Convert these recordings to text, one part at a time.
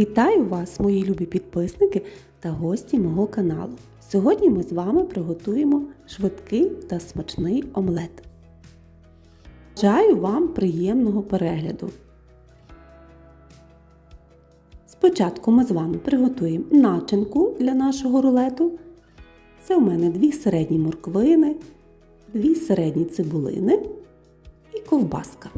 Вітаю вас, мої любі підписники та гості мого каналу. Сьогодні ми з вами приготуємо швидкий та смачний омлет. Бажаю вам приємного перегляду. Спочатку ми з вами приготуємо начинку для нашого рулету. Це у мене дві середні морквини, дві середні цибулини і ковбаска.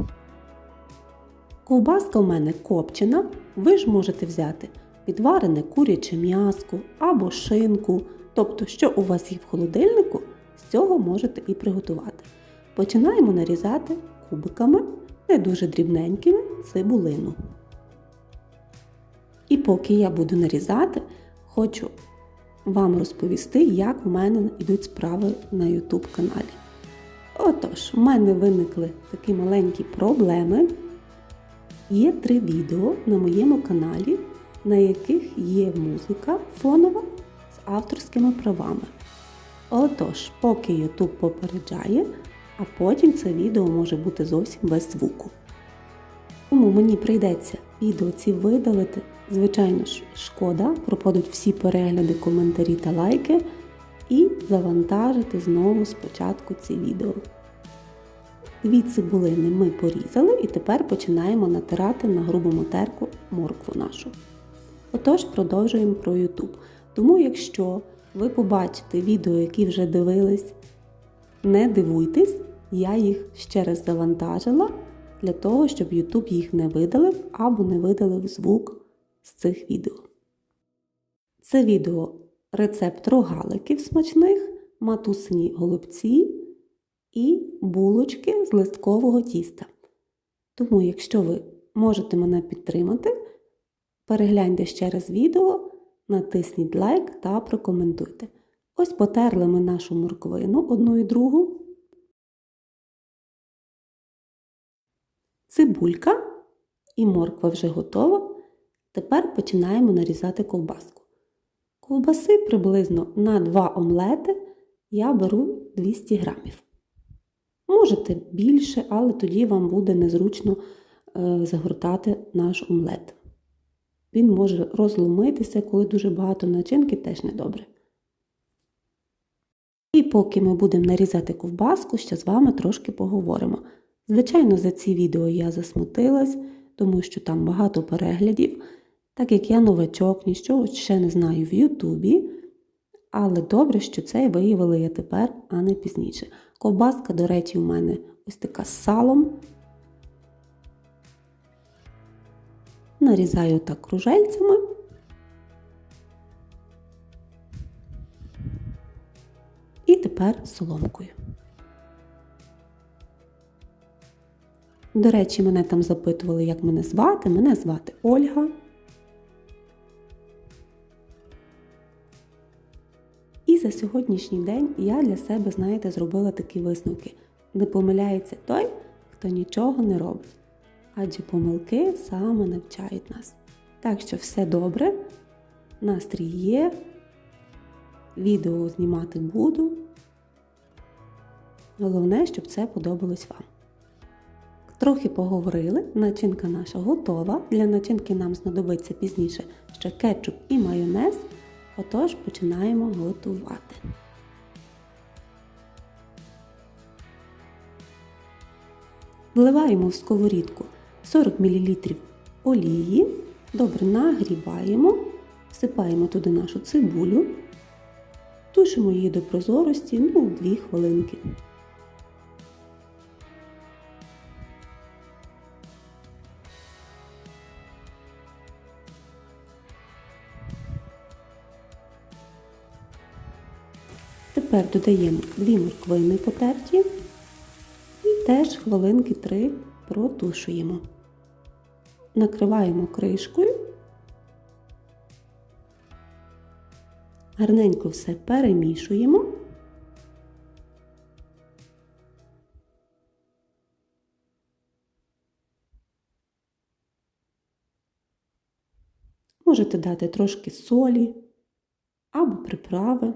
Ковбаска у мене копчена, ви ж можете взяти відварене куряче м'яско або шинку, тобто, що у вас є в холодильнику, з цього можете і приготувати. Починаємо нарізати кубиками, не дуже дрібненькими, цибулину. І поки я буду нарізати, хочу вам розповісти, як в мене йдуть справи на YouTube каналі. Отож, в мене виникли такі маленькі проблеми. Є три відео на моєму каналі, на яких є музика фонова з авторськими правами. Отож, поки YouTube попереджає, а потім це відео може бути зовсім без звуку. Тому мені прийдеться відео ці видалити. Звичайно ж, шкода, пропадуть всі перегляди, коментарі та лайки, і завантажити знову спочатку ці відео. Дві цибулини ми порізали і тепер починаємо натирати на грубому терку моркву нашу. Отож, продовжуємо про YouTube. Тому, якщо ви побачите відео, які вже дивились, не дивуйтесь, я їх ще раз завантажила для того, щоб YouTube їх не видалив або не видалив звук з цих відео. Це відео рецепт рогаликів смачних, матусині голубці і булочки з листкового тіста. Тому, якщо ви можете мене підтримати, перегляньте ще раз відео, натисніть лайк та прокоментуйте. Ось потерли ми нашу морквину одну і другу. Цибулька і морква вже готова. Тепер починаємо нарізати ковбаску. Ковбаси приблизно на 2 омлети я беру 200 грамів. Можете більше, але тоді вам буде незручно е, загортати наш омлет. Він може розломитися, коли дуже багато начинки, теж недобре. І поки ми будемо нарізати ковбаску, ще з вами трошки поговоримо. Звичайно, за ці відео я засмутилась, тому що там багато переглядів, так як я новачок, нічого ще не знаю в Ютубі. Але добре, що це виявила я тепер, а не пізніше. Ковбаска, до речі, у мене ось така з салом. Нарізаю так кружельцями. І тепер соломкою. До речі, мене там запитували, як мене звати. Мене звати Ольга. За сьогоднішній день я для себе, знаєте, зробила такі висновки. Не помиляється той, хто нічого не робить. Адже помилки саме навчають нас. Так що все добре, настрій є, відео знімати буду. Головне, щоб це подобалось вам. Трохи поговорили, начинка наша готова. Для начинки нам знадобиться пізніше ще кетчуп і майонез. Отож, починаємо готувати. Вливаємо в сковорідку 40 мл олії, добре нагрібаємо, всипаємо туди нашу цибулю, тушимо її до прозорості ну, 2 хвилинки. Тепер додаємо дві морквини потерті і теж хвилинки 3 протушуємо. Накриваємо кришкою, гарненько все перемішуємо. Можете дати трошки солі або приправи.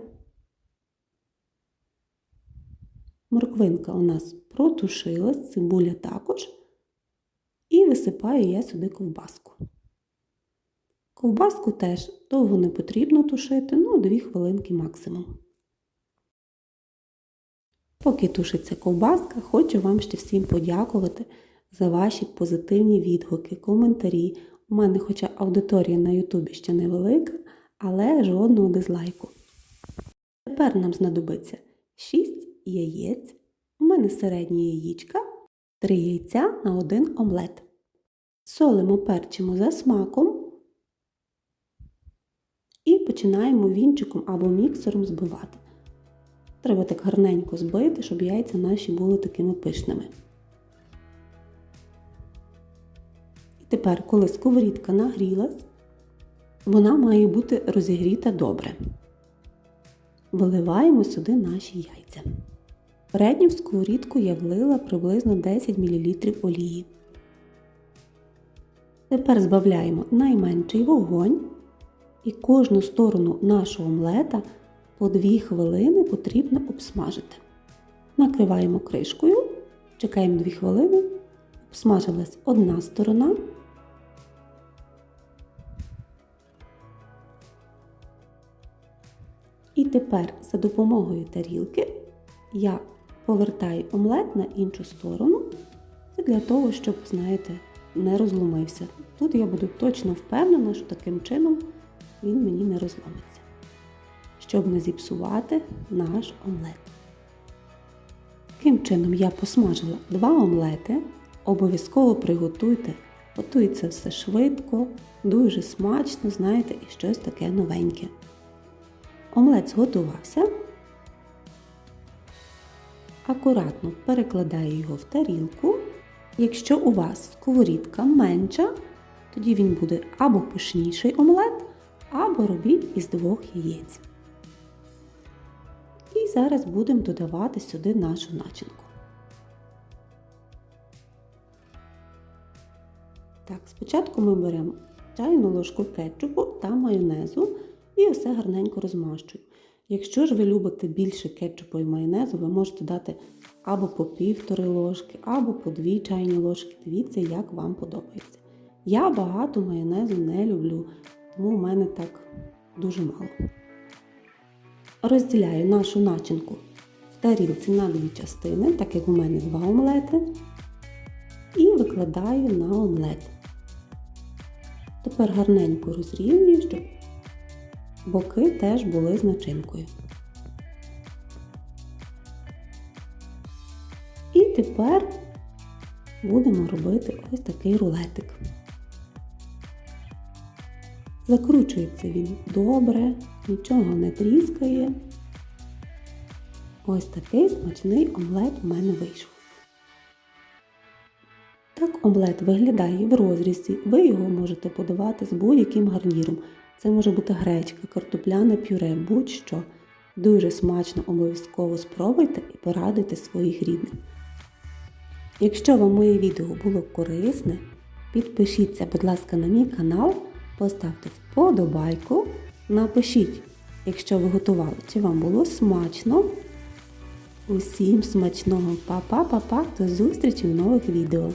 Морквинка у нас протушилась, цибуля також. І висипаю я сюди ковбаску. Ковбаску теж довго не потрібно тушити, ну 2 хвилинки максимум. Поки тушиться ковбаска, хочу вам ще всім подякувати за ваші позитивні відгуки, коментарі. У мене, хоча аудиторія на Ютубі ще невелика, але жодного дизлайку. Тепер нам знадобиться 6 яєць. У мене середні яєчка, 3 яйця на один омлет. Солимо, перчимо за смаком і починаємо вінчиком або міксером збивати. Треба так гарненько збити, щоб яйця наші були такими пишними. І тепер, коли сковорідка нагрілась, вона має бути розігріта добре. Виливаємо сюди наші яйця. Передню сковорідку я влила приблизно 10 мл олії. Тепер збавляємо найменший вогонь і кожну сторону нашого омлета по 2 хвилини потрібно обсмажити. Накриваємо кришкою, чекаємо 2 хвилини, обсмажилась одна сторона. І тепер за допомогою тарілки я повертаю омлет на іншу сторону. Це для того, щоб, знаєте, не розломився. Тут я буду точно впевнена, що таким чином він мені не розломиться, щоб не зіпсувати наш омлет. Таким чином я посмажила два омлети. Обов'язково приготуйте. Готується все швидко, дуже смачно, знаєте, і щось таке новеньке. Омлет зготувався. Акуратно перекладаю його в тарілку. Якщо у вас сковорідка менша, тоді він буде або пишніший омлет, або робіть із двох яєць. І зараз будемо додавати сюди нашу начинку. Так, спочатку ми беремо чайну ложку кетчупу та майонезу і все гарненько розмащую. Якщо ж ви любите більше кетчупу і майонезу, ви можете дати або по півтори ложки, або по дві чайні ложки. Дивіться, як вам подобається. Я багато майонезу не люблю, тому у мене так дуже мало. Розділяю нашу начинку в тарілці на дві частини, так як у мене два омлети, і викладаю на омлет. Тепер гарненько розрівнюю, щоб боки теж були з начинкою. І тепер будемо робити ось такий рулетик. Закручується він добре, нічого не тріскає. Ось такий смачний омлет в мене вийшов. Так омлет виглядає в розрізі. Ви його можете подавати з будь-яким гарніром. Це може бути гречка, картопляне пюре, будь-що. Дуже смачно обов'язково спробуйте і порадуйте своїх рідних. Якщо вам моє відео було корисне, підпишіться, будь ласка, на мій канал, поставте вподобайку, напишіть, якщо ви готували, чи вам було смачно. Усім смачного! Па-па-па-па! До зустрічі в нових відео!